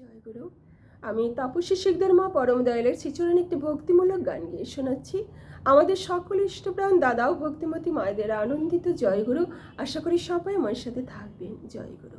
জয়গুরু আমি তাপসী শিখদের মা পরম দয়ালের চিচরণ একটি ভক্তিমূলক গান গিয়ে শোনাচ্ছি। আমাদের সকল ইষ্টপ্রাণ দাদাও ভক্তিমতী মায়েদের আনন্দিত জয়গুরু আশা করি সবাই আমার সাথে থাকবেন। জয়গুরু